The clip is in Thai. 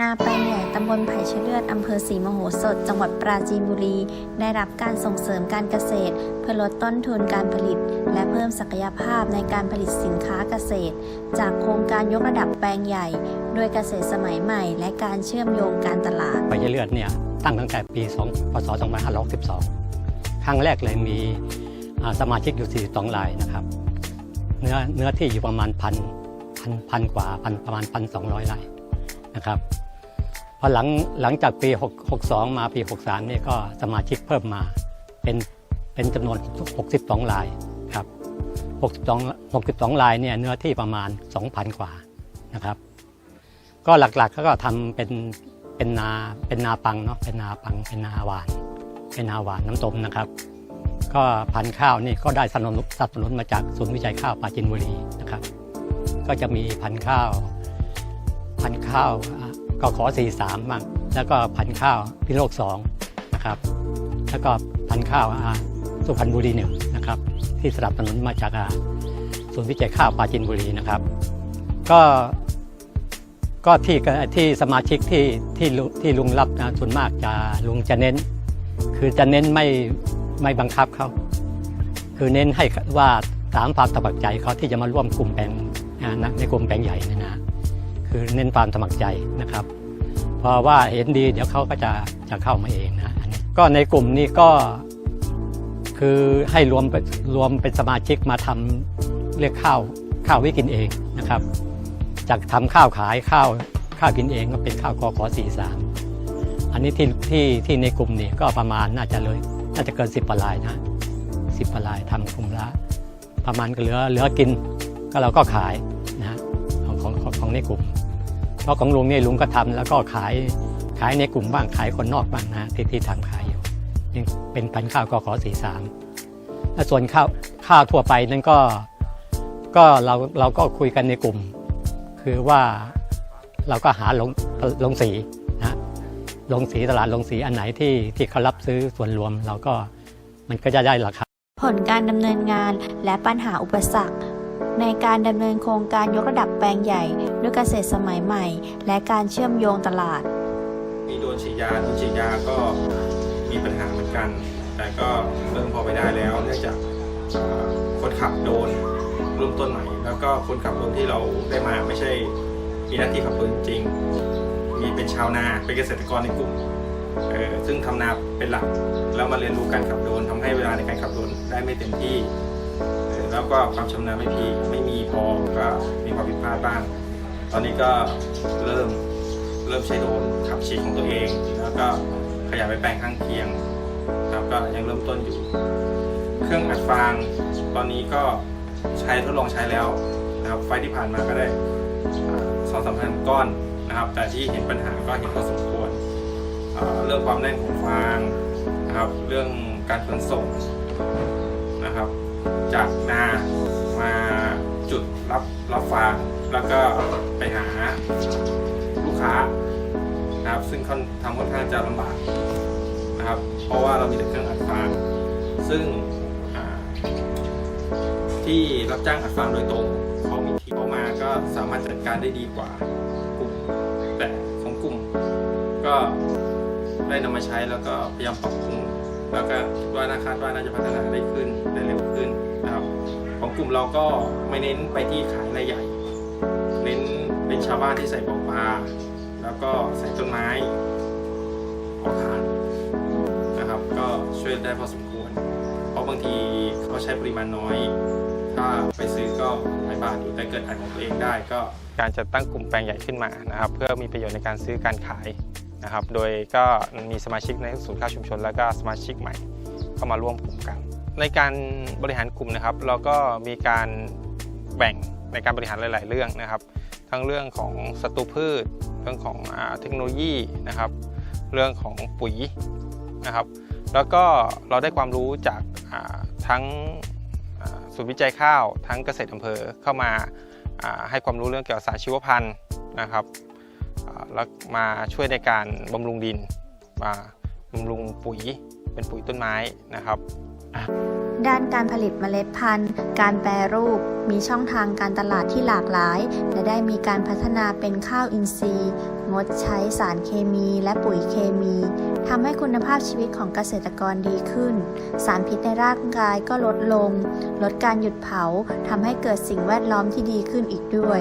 นาแปลงใหญ่ตำบลไผ่ชะเลือดอำเภอศรีมโหสถ จังหวัดปราจีนบุรี ได้รับการส่งเสริมการเกษตร เพื่อลดต้นทุนการผลิต และเพิ่มศักยภาพในการผลิตสินค้าเกษตร จากโครงการยกระดับแปลงใหญ่ ด้วยเกษตรสมัยใหม่ และการเชื่อมโยงการตลาดไปเลือดเนี่ยตั้งตั้งแต่ปี 2 พศ 2562 ครั้งแรกเลยมีสมาชิกอยู่ 42รายนะครับ เนื้อเนื้อที่อยู่ประมาณพันพันพันกว่าพันประมาณพันสองร้อยไร่นะครับ อหลังหลังจากปี 62 มาปี 63 นี่ก็สมาชิกเพิ่มมาเป็นเป็นจำนวน 62รายครับ 62 62รายเนี่ยเนื้อที่ประมาณ 2,000 กว่านะครับ ก็หลักๆเขาก็ทำเป็นเป็นนาเป็นนาปังเนาะเป็นนาปังเป็นนาหวาน เป็นนาหวานน้ำต้มนะครับ ก็พันข้าวนี่ก็ได้สนับสนุนสนับสนุนมาจากศูนย์วิจัยข้าวปราจินบุรีนะครับ ก็จะมีพันข้าว พันข้าวอ่ ก็ขอ 43บ้างแล้วก็พันข้าวพิโลก2นะครับแล้วก็พันข้าวอะสุพรรณบุรีหนึ่งนะครับที่สนับสนุนมาจากอะศูนย์วิจัยข้าวปราจินบุรีนะครับ ก็ก็ที่ที่สมาชิกที่ที่ลุที่ลุงรับนะส่วนมากจะลุงจะเน้น คือจะเน้นไม่ไม่บังคับเขาคือเน้นให้ว่าตามความสมัครใจเขาที่จะมาร่วมกลุ่มแปลงนะในกลุ่มแปลงใหญ่นยนะ คือเน้นความสมัครใจนะครับ เพราะว่าเห็นดีเดี๋ยวเขาก็จะจะเข้ามาเองนะอันนี้ก็ในกลุ่มนี้ก็คือให้รวมรวมเป็นสมาชิกมาทำเรียกข้าวข้าวไว้กินเองนะครับ จากทำข้าวขายข้าวข้าวกินเองก็เป็นข้าวกอขอสี่สามอันนี้ที่ที่ที่ในกลุ่มนี่ก็ประมาณน่าจะเลย น่าจะเกินสิบปลายนะสิบปลายทำกลุ่มละประมาณก็เหลือเหลือกินก็เราก็ขายนะฮะของของของในกลุ่ม เพราะของลุงนี่ลุงก็ทำแล้วก็ขายขายในกลุ่มบ้างขายคนนอกบ้างนะที่ที่ทำขายอยู่ยังเป็นพันข้าวกอขอสี่สามแล้วส่วนข้าวข้าวทั่วไปนั่นก็ก็เราเราก็คุยกันในกลุ่ม คือว่าเราก็หาลงลงสีนะลงสีตลาดลงสีอันไหนที่ที่เขารับซื้อส่วนรวม เราก็มันก็จะได้ราคาผลการดำเนินงานและปัญหาอุปสรรค ในการดำเนินโครงการยกระดับแปลงใหญ่ ด้วยเกษตรสมัยใหม่ และการเชื่อมโยงตลาดมีโดนฉีดยาโดนฉีดยาก็มีปัญหาเหมือนกัน แต่ก็เริ่มพอไปได้แล้วเนื่องจากคนขับโดนเริ่มต้นใหม่ แล้วก็คนขับโดนที่เราได้มาไม่ใช่มีหน้าที่ขับรถจริง มีเป็นชาวนาเป็นเกษตรกรในกลุ่มเออซึ่งทำนาเป็นหลัก แล้วมาเรียนรู้การขับโดนทำให้เวลาในการขับโดนได้ไม่เต็มที่เแล้วก็ความชำนาญไม่พีไม่มีพอก็มีความผิดพลาดบ้าง ตอนนี้ก็เริ่มเริ่มใช้โดรนขับฉีดของตัวเอง แล้วก็ขยายไปแปลงข้างเคียงครับก็ยังเริ่มต้นอยู่ เครื่องอัดฟาง ตอนนี้ก็ใช้ทดลองใช้แล้วนะครับไฟที่ผ่านมาก็ได้สองสามพันก้อนนะครับ แต่ที่เห็นปัญหาก็เห็นพอสมควรเเรื่องความแน่นของฟางนะครับ เรื่องการขนส่งนะครับ จากนามาจุดรับรับฟางแล้วก็ไปหาลูกค้านะครับ ซึ่งค่อนทำค่อนข้างจะลำบากนะครับ เพราะว่าเรามีแต่เครื่องอัดฟางซึ่งที่รับจ้างอัดฟางโดยตรงเขามีทีมเข้ามาก็สามารถจัดการได้ดีกว่ากลุ่มแต่ของกลุ่ม ก็ได้นำมาใช้แล้วก็พยายามปรับปรุง แล้วก็ว่านาคาดว่าน่าจะพัฒนาได้ขึ้นได้เร็วขึ้นนะครับ ของกลุ่มเราก็ไม่เน้นไปที่ขายรายใหญ่ เน้นเป็นชาวบ้านที่ใส่บ่อปลาแล้วก็ใส่ต้นไม้ออกทานนะครับ ก็ช่วยได้พอสมควร เพราะบางทีเขาใช้ปริมาณน้อย ถ้าไปซื้อก็ไม่บาทอยู่แต่เกิดอันของตัวเองได้ก็การจัดตั้งกลุ่มแปลงใหญ่ขึ้นมานะครับ เพื่อมีประโยชน์ในการซื้อการขาย นะครับ โดยก็มีสมาชิกในศูนย์ข้าวชุมชน แล้วก็สมาชิกใหม่เข้ามาร่วมกลุ่มกัน ในการบริหารกลุ่มนะครับ เราก็มีการแบ่งในการบริหารหลาย ๆ เรื่องนะครับ ทั้งเรื่องของศัตรูพืช เรื่องของอเทคโนโลยีนะครับ เรื่องของปุ๋ยนะครับ แล้วก็เราได้ความรู้จากาทั้งศูนย์วิจัยข้าว ทั้งเกษตรอำเภอเข้ามาาให้ความรู้เรื่องเกี่ยวกับสารชีวพันธุ์นะครับ แล้วมาช่วยในการบำรุงดินมาบำรุงปุ๋ยเป็นปุ๋ยต้นไม้นะครับด้านการผลิตเมล็ดพันธุ์ การแปรรูป มีช่องทางการตลาดที่หลากหลาย และได้มีการพัฒนาเป็นข้าวอินทรีย์ งดใช้สารเคมีและปุ๋ยเคมีทำให้คุณภาพชีวิตของเกษตรกรดีขึ้น สารพิษในร่างกายก็ลดลง ลดการหยุดเผาทำให้เกิดสิ่งแวดล้อมที่ดีขึ้นอีกด้วย